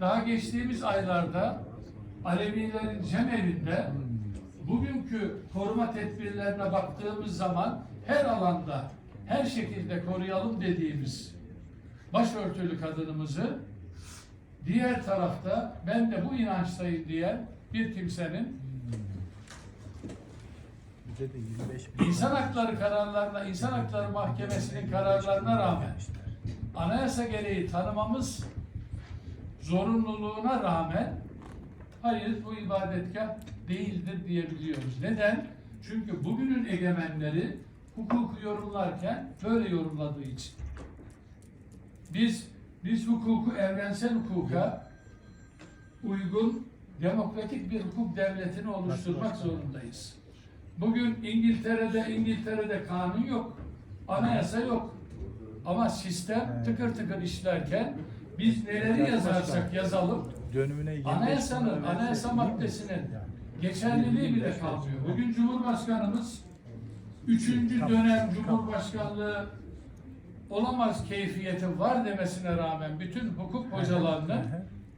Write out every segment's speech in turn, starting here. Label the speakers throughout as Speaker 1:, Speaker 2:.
Speaker 1: daha geçtiğimiz aylarda Alevilerin cemevinde bugünkü koruma tedbirlerine baktığımız zaman her alanda, her şekilde koruyalım dediğimiz başörtülü kadınımızı diğer tarafta ben de bu inançtayım diyen bir kimsenin
Speaker 2: Bize de 25 bin.
Speaker 1: İnsan hakları kararlarına, İnsan Hakları Mahkemesi'nin kararlarına rağmen anayasa gereği tanımamız zorunluluğuna rağmen hayır bu ibadetgah değildir diyebiliyoruz. Neden? Çünkü bugünün egemenleri hukuku yorumlarken böyle yorumladığı için. Biz biz hukuku evrensel hukuka uygun demokratik bir hukuk devletini oluşturmak zorundayız. Bugün İngiltere'de İngiltere'de kanun yok, anayasa yok. Ama sistem tıkır tıkır işlerken biz neleri yazarsak yazalım
Speaker 2: Dönümüne 25 bin
Speaker 1: Anayasanın, anayasa maddesinin geçerliliği bile kalmıyor. Bugün Cumhurbaşkanımız üçüncü dönem Cumhurbaşkanlığı olamaz keyfiyeti var demesine rağmen bütün hukuk hocalarının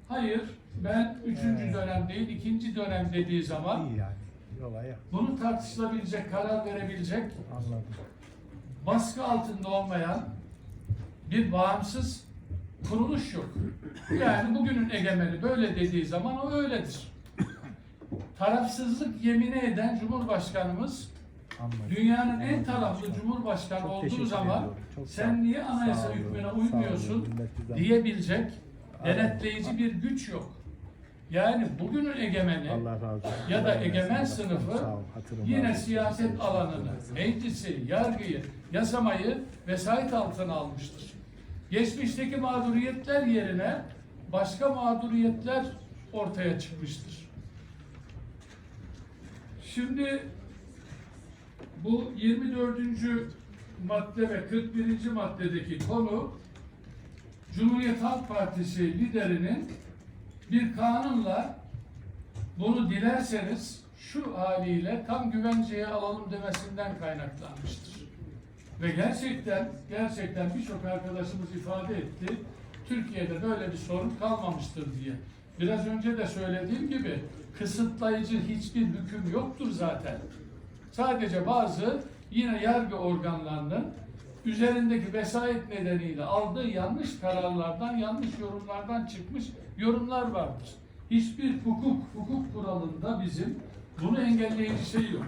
Speaker 1: hayır ben üçüncü dönem değil ikinci dönem dediği zaman bunu tartışılabilecek, karar verebilecek baskı altında olmayan bir bağımsız kuruluş yok. Yani bugünün egemeni böyle dediği zaman o öyledir. Tarafsızlık yemini eden Cumhurbaşkanımız dünyanın en taraflı Cumhurbaşkanı
Speaker 2: Çok
Speaker 1: olduğu zaman sen niye anayasa hükmüne uymuyorsun diyebilecek denetleyici bir güç yok. Yani bugünün egemeni ya da egemen sınıfı yine siyaset alanını, meclisi, yargıyı, yasamayı vesayet altına almıştır. Geçmişteki mağduriyetler yerine başka mağduriyetler ortaya çıkmıştır. Şimdi bu 24. madde ve 41. maddedeki konu Cumhuriyet Halk Partisi liderinin bir kanunla bunu dilerseniz şu haliyle tam güvenceye alalım demesinden kaynaklanmıştır. Ve gerçekten gerçekten birçok arkadaşımız ifade etti. Türkiye'de böyle bir sorun kalmamıştır diye. Biraz önce de söylediğim gibi kısıtlayıcı hiçbir hüküm yoktur zaten. Sadece bazı yine yargı organlarının üzerindeki vesayet nedeniyle aldığı yanlış kararlardan, yanlış yorumlardan çıkmış yorumlar vardır. Hiçbir hukuk, hukuk kuralında bizim bunu engelleyici şey yok.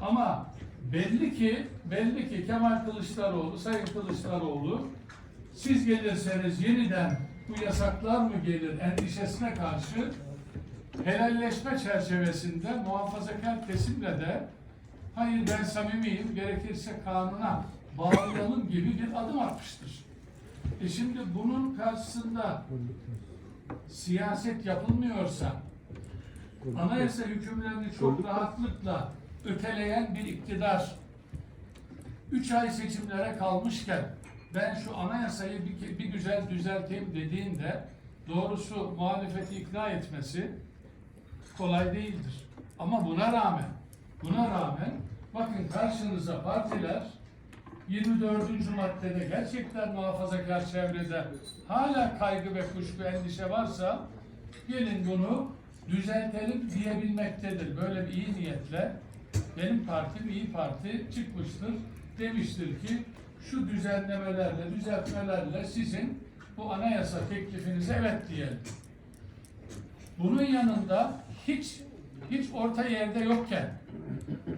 Speaker 1: Ama belli ki, belli ki Kemal Kılıçdaroğlu, Sayın Kılıçdaroğlu siz gelirseniz yeniden bu yasaklar mı gelir endişesine karşı helalleşme çerçevesinde muhafazakar kesimle de hayır ben samimiyim gerekirse kanuna bağlayalım gibi bir adım atmıştır. E şimdi bunun karşısında siyaset yapılmıyorsa anayasa hükümlerini çok rahatlıkla öteleyen bir iktidar üç ay seçimlere kalmışken ben şu anayasayı bir, bir güzel düzelteyim dediğinde doğrusu muhalefeti ikna etmesi kolay değildir. Ama buna rağmen buna rağmen bakın karşınıza partiler 24. maddede gerçekten muhafazakar çevrede hala kaygı ve kuşku endişe varsa gelin bunu düzeltelim diyebilmektedir. Böyle bir iyi niyetle benim partim iyi Parti çıkmıştır. Demiştir ki şu düzenlemelerle, düzeltmelerle sizin bu anayasa teklifinize evet diyelim. Bunun yanında hiç hiç orta yerde yokken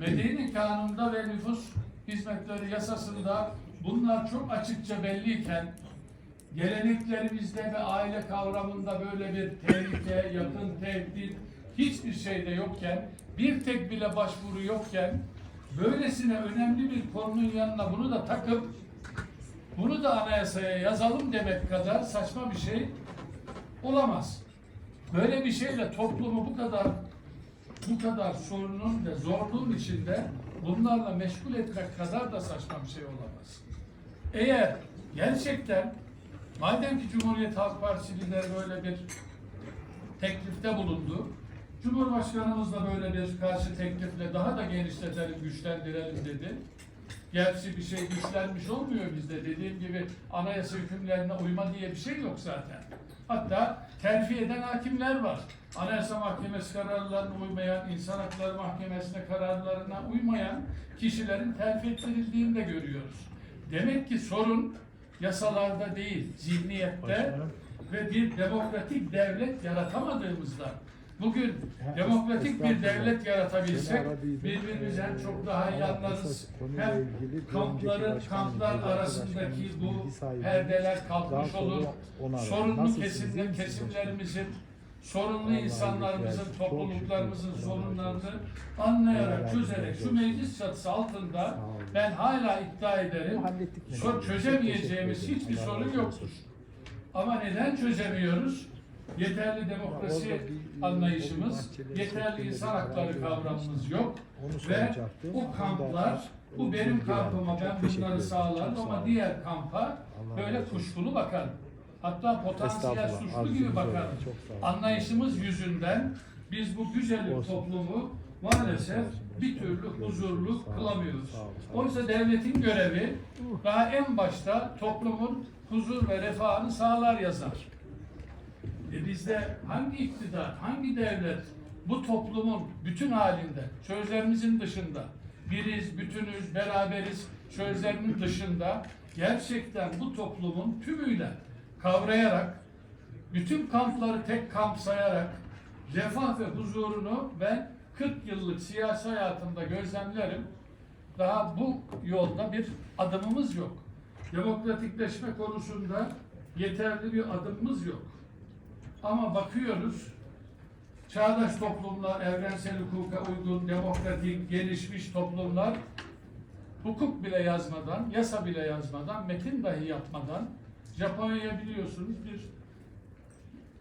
Speaker 1: Medeni Kanun'da ve nüfus hizmetleri yasasında bunlar çok açıkça belliyken geleneklerimizde ve aile kavramında böyle bir tehlike, yakın tehdit hiçbir şeyde yokken bir tek bile başvuru yokken böylesine önemli bir konunun yanına bunu da takıp bunu da anayasaya yazalım demek kadar saçma bir şey olamaz. Böyle bir şeyle toplumu bu kadar bu kadar sorunun ve zorluğun içinde bunlarla meşgul etmek kadar da saçma bir şey olamaz. Eğer gerçekten madem ki Cumhuriyet Halk Partisi böyle bir teklifte bulundu, Cumhurbaşkanımız da böyle bir karşı teklifle daha da genişletelim, güçlendirelim dedi. Gerçi bir şey güçlenmiş olmuyor bizde. Dediğim gibi anayasa hükümlerine uyma diye bir şey yok zaten. Hatta terfi eden hakimler var. Anayasa Mahkemesi kararlarına uymayan, İnsan Hakları Mahkemesi'ne kararlarına uymayan kişilerin terfi ettirildiğini de görüyoruz. Demek ki sorun yasalarda değil, zihniyette ve bir demokratik devlet yaratamadığımızda bugün demokratik bir devlet yaratabilsek birbirimizden çok daha iyi anlarız. Hem kampların, kamplar arasındaki bu perdeler kalkmış olur. Sorunlu kesimler, kesimlerimizin, sorunlu insanlarımızın, topluluklarımızın sorunlarını anlayarak, çözerek şu meclis çatısı altında ben hala iddia ederim. Çözemeyeceğimiz hiçbir sorun yoktur. Ama neden çözemiyoruz? Yeterli demokrasi anlayışımız, yeterli insan hakları kavramımız yok. Ve bu kamplar, bu benim kampıma ben bunları sağlarım ama diğer kampa böyle kuşkulu bakar. Hatta potansiyel suçlu gibi bakar. Anlayışımız yüzünden biz bu güzel toplumu maalesef bir türlü huzurlu kılamıyoruz. Oysa devletin görevi daha en başta toplumun huzur ve refahını sağlar yazar. E bizde hangi iktidar, hangi devlet bu toplumun bütün halinde, sözlerimizin dışında, biriz, bütünüz, beraberiz sözlerinin dışında gerçekten bu toplumun tümüyle kavrayarak, bütün kampları tek kamp sayarak, refah ve huzurunu ben 40 yıllık siyasi hayatımda gözlemlerim. Daha bu yolda bir adımımız yok. Demokratikleşme konusunda yeterli bir adımımız yok. Ama bakıyoruz, çağdaş toplumlar, evrensel hukuka uygun, demokratik, gelişmiş toplumlar hukuk bile yazmadan, yasa bile yazmadan, metin dahi yapmadan Japonya biliyorsunuz bir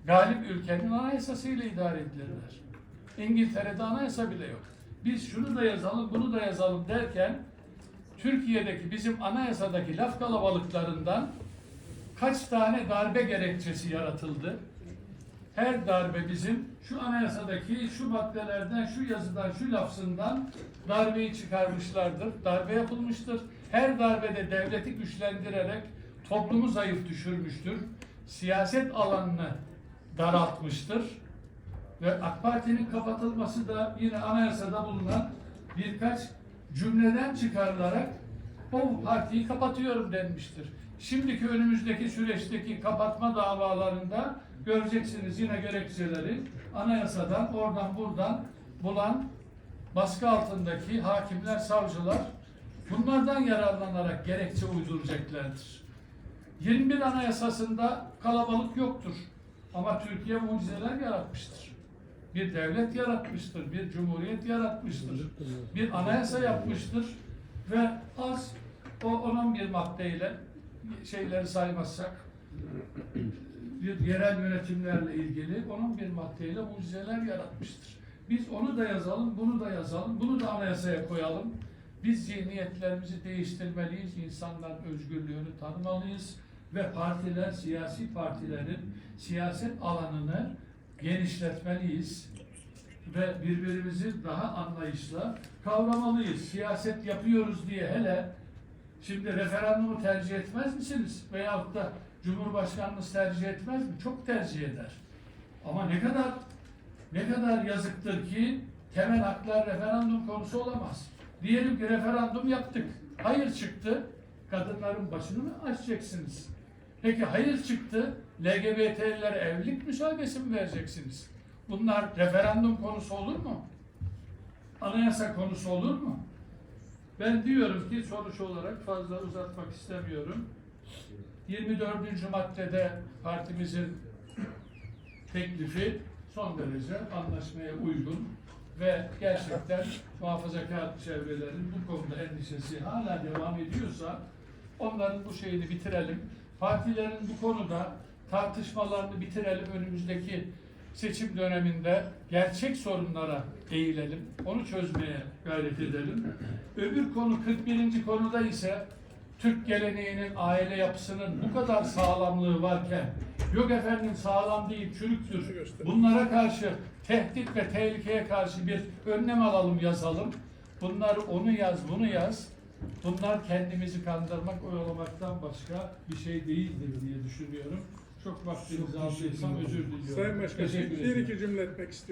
Speaker 1: galip ülkenin anayasasıyla idare edilirler. İngiltere'de anayasa bile yok. Biz şunu da yazalım, bunu da yazalım derken Türkiye'deki bizim anayasadaki laf kalabalıklarından kaç tane darbe gerekçesi yaratıldı? Her darbe bizim şu anayasadaki şu maddelerden, şu yazıdan, şu lafzından darbeyi çıkarmışlardır. Darbe yapılmıştır. Her darbede devleti güçlendirerek toplumu zayıf düşürmüştür. Siyaset alanını daraltmıştır. Ve AK Parti'nin kapatılması da yine anayasada bulunan birkaç cümleden çıkarılarak o partiyi kapatıyorum denmiştir. Şimdiki önümüzdeki süreçteki kapatma davalarında göreceksiniz yine gerekçeleri anayasadan oradan buradan bulan baskı altındaki hakimler, savcılar bunlardan yararlanarak gerekçe uyduracaklardır. 21 Anayasası'nda kalabalık yoktur. Ama Türkiye mucizeler yaratmıştır. Bir devlet yaratmıştır, bir cumhuriyet yaratmıştır, bir anayasa yapmıştır ve az o 11 maddeyle şeyleri saymazsak bir yerel yönetimlerle ilgili onun bir maddeyle mucizeler yaratmıştır. Biz onu da yazalım, bunu da yazalım, bunu da anayasaya koyalım. Biz zihniyetlerimizi değiştirmeliyiz, insanların özgürlüğünü tanımalıyız ve partiler, siyasi partilerin siyaset alanını genişletmeliyiz ve birbirimizi daha anlayışla kavramalıyız. Siyaset yapıyoruz diye hele şimdi referandumu tercih etmez misiniz? Veyahut da Cumhurbaşkanımız tercih etmez mi? Çok tercih eder. Ama ne kadar ne kadar yazıktır ki temel haklar referandum konusu olamaz. Diyelim ki referandum yaptık. Hayır çıktı. Kadınların başını mı açacaksınız? Peki hayır çıktı. LGBT'lilere evlilik müsaadesi mi vereceksiniz? Bunlar referandum konusu olur mu? Anayasa konusu olur mu? Ben diyorum ki sonuç olarak fazla uzatmak istemiyorum. 24. maddede partimizin teklifi son derece anlaşmaya uygun ve gerçekten muhafazakar çevrelerin bu konuda endişesi hala devam ediyorsa onların bu şeyini bitirelim. Partilerin bu konuda tartışmalarını bitirelim. Önümüzdeki seçim döneminde gerçek sorunlara eğilelim. Onu çözmeye gayret edelim. Öbür konu 41. konuda ise Türk geleneğinin, aile yapısının bu kadar sağlamlığı varken yok efendim sağlam değil, çürüktür. Bunlara karşı tehdit ve tehlikeye karşı bir önlem alalım, yazalım. Bunlar onu yaz, bunu yaz. Bunlar kendimizi kandırmak, oyalamaktan başka bir şey değildir diye düşünüyorum. Çok vaktinizi aldıysam özür diliyorum.
Speaker 3: Sayın Başkanım
Speaker 1: Teşekkür
Speaker 3: bir
Speaker 1: ederim.
Speaker 3: iki cümle etmek istiyorum.